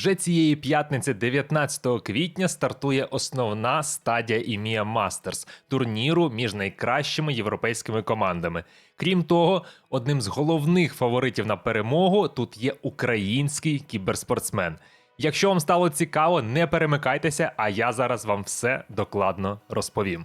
Вже цієї п'ятниці, 19 квітня, стартує основна стадія EMEA Masters – турніру між найкращими європейськими командами. Крім того, одним з головних фаворитів на перемогу тут є український кіберспортсмен. Якщо вам стало цікаво, не перемикайтеся, а я зараз вам все докладно розповім.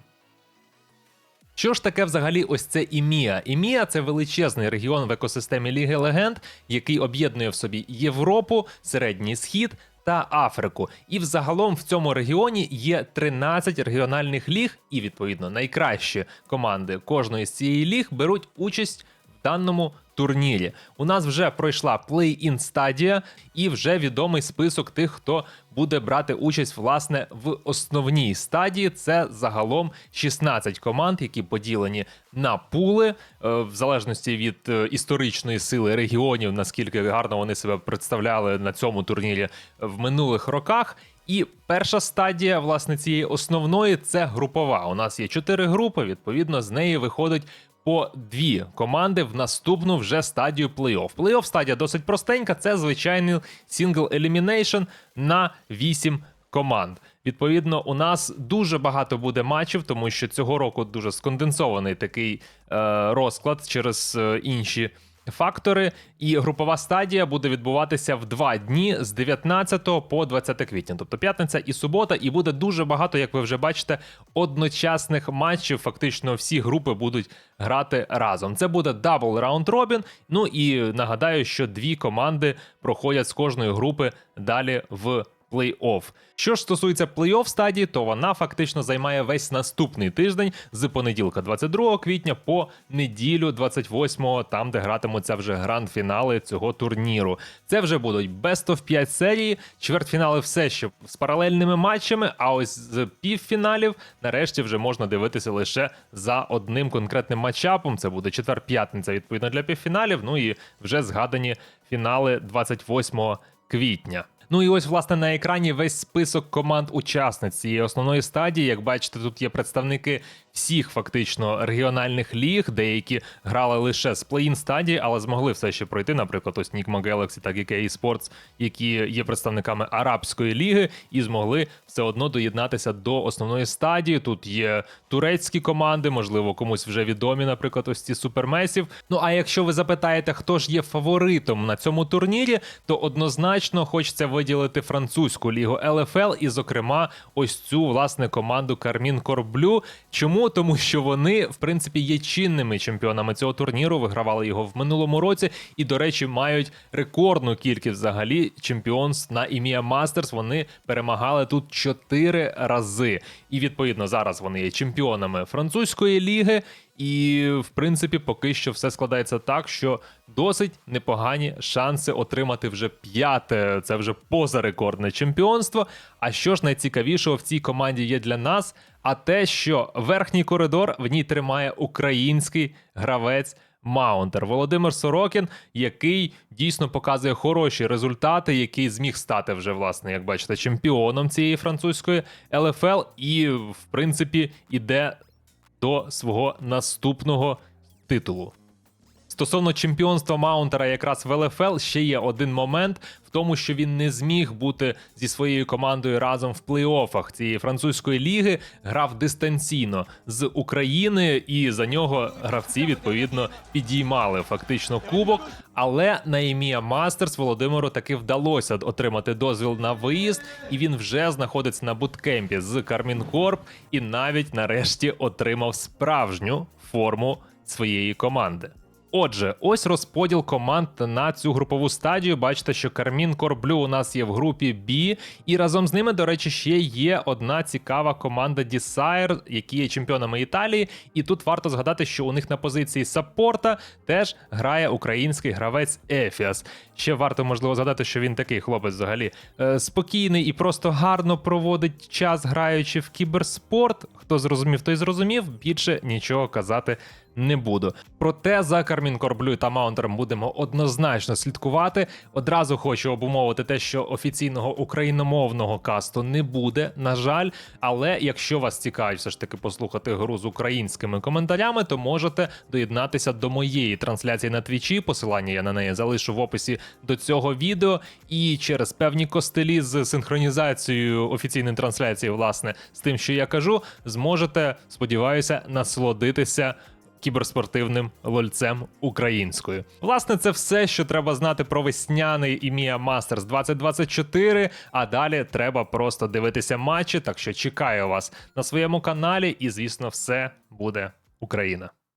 Що ж таке взагалі ось це імія? Імія це величезний регіон в екосистемі Ліги Легенд, який об'єднує в собі Європу, Середній Схід та Африку. І взагалом в цьому регіоні є 13 регіональних ліг, і відповідно найкращі команди кожної з цієї ліг беруть участь даному турнірі. У нас вже пройшла плей-ін стадія, і вже відомий список тих, хто буде брати участь власне в основній стадії. Це загалом 16 команд, які поділені на пули, е, в залежності від е, історичної сили регіонів, наскільки гарно вони себе представляли на цьому турнірі в минулих роках. І перша стадія власне цієї основної це групова. У нас є чотири групи. Відповідно, з неї виходить по дві команди в наступну вже стадію плей-офф. Плей-офф стадія досить простенька. Це звичайний сингл елімінейшн на 8 команд. Відповідно, у нас дуже багато буде матчів, тому що цього року дуже сконденсований такий е, розклад через е, інші. Фактори і групова стадія буде відбуватися в два дні з 19 по 20 квітня, тобто п'ятниця і субота, і буде дуже багато, як ви вже бачите, одночасних матчів. Фактично всі групи будуть грати разом. Це буде дабл раунд робін. Ну і нагадаю, що дві команди проходять з кожної групи далі в плей-офф. Що ж стосується плей-офф стадії, то вона фактично займає весь наступний тиждень з понеділка, 22 квітня, по неділю, 28-го, там де гратимуться вже гранд-фінали цього турніру. Це вже будуть best of 5 серії, чвертьфінали все ще з паралельними матчами. А ось з півфіналів нарешті вже можна дивитися лише за одним конкретним матчапом. Це буде четвер-п'ятниця, відповідно для півфіналів. Ну і вже згадані фінали 28 квітня. Ну і ось власне на екрані весь список команд учасниць цієї основної стадії. Як бачите, тут є представники всіх фактично регіональних ліг, деякі грали лише з плей-ін стадії, але змогли все ще пройти. Наприклад, ось Nigma Galaxy та GK Esports, які є представниками арабської ліги, і змогли все одно доєднатися до основної стадії. Тут є турецькі команди, можливо, комусь вже відомі, наприклад, ось ці супермесів. Ну а якщо ви запитаєте, хто ж є фаворитом на цьому турнірі, то однозначно хочеться виділити французьку лігу ЛФЛ і, зокрема, ось цю власне команду Кармін Корблю. Чому? Тому що вони, в принципі, є чинними чемпіонами цього турніру, вигравали його в минулому році, і, до речі, мають рекордну кількість взагалі чемпіонств на ім'я Мастерс. Вони перемагали тут чотири рази. І відповідно зараз вони є чемпіонами французької ліги. І в принципі, поки що все складається так, що досить непогані шанси отримати вже п'яте, це вже позарекордне чемпіонство. А що ж найцікавішого в цій команді є для нас? А те, що верхній коридор в ній тримає український гравець. Маунтер Володимир Сорокін, який дійсно показує хороші результати, який зміг стати вже, власне, як бачите, чемпіоном цієї французької ЛФЛ, і в принципі іде до свого наступного титулу. Стосовно чемпіонства Маунтера якраз в ЛФЛ ще є один момент в тому, що він не зміг бути зі своєю командою разом в плей-оффах цієї французької ліги, грав дистанційно з України, і за нього гравці відповідно підіймали фактично кубок. Але на ім'я Мастерс Володимиру таки вдалося отримати дозвіл на виїзд, і він вже знаходиться на буткемпі з Кармінкорп і навіть нарешті отримав справжню форму своєї команди. Отже, ось розподіл команд на цю групову стадію. Бачите, що Кармін Корблю у нас є в групі B, і разом з ними, до речі, ще є одна цікава команда Desire, які є чемпіонами Італії. І тут варто згадати, що у них на позиції саппорта теж грає український гравець Ефіас. Ще варто можливо згадати, що він такий хлопець взагалі е, спокійний і просто гарно проводить час, граючи в кіберспорт. Хто зрозумів, той зрозумів. Більше нічого казати не буду. Проте за Кармін Корблю та Маунтером будемо однозначно слідкувати. Одразу хочу обумовити те, що офіційного україномовного касту не буде, на жаль. Але якщо вас цікавить все ж таки послухати гру з українськими коментарями, то можете доєднатися до моєї трансляції на твічі. Посилання я на неї залишу в описі до цього відео. І через певні костелі з синхронізацією офіційної трансляції, власне, з тим, що я кажу, зможете, сподіваюся, насолодитися кіберспортивним лольцем українською. Власне, це все, що треба знати про весняний імія Мастерс 2024. А далі треба просто дивитися матчі. Так що чекаю вас на своєму каналі, і звісно, все буде Україна.